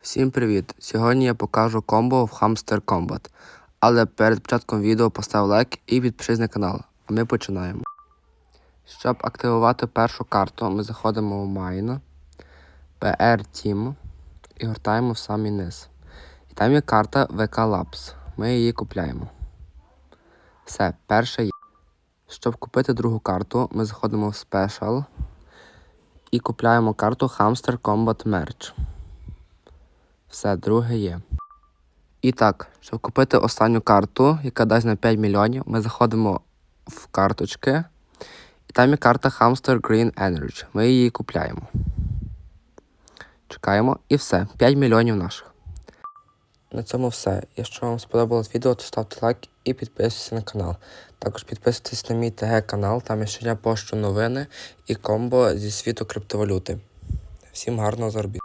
Всім привіт! Сьогодні я покажу комбо в Hamster Combat. Але перед початком відео постав лайк і підпишись на канал. А ми починаємо. Щоб активувати першу карту, ми заходимо в Mine, PR Team і гортаємо в самий низ. І там є карта VK Labs. Ми її купляємо. Все, перша є. Щоб купити другу карту, ми заходимо в Special і купляємо карту Hamster Combat Merge. Все, друге є. І так, щоб купити останню карту, яка дасть на 5 мільйонів, ми заходимо в карточки. І там є карта Hamster Green Energy. Ми її купляємо. Чекаємо і все. 5 мільйонів наших. На цьому все. Якщо вам сподобалось відео, то ставте лайк і підписуйтесь на канал. Також підписуйтесь на мій ТГ канал, там я щодня пощу новини і комбо зі світу криптовалюти. Всім гарного заробітку.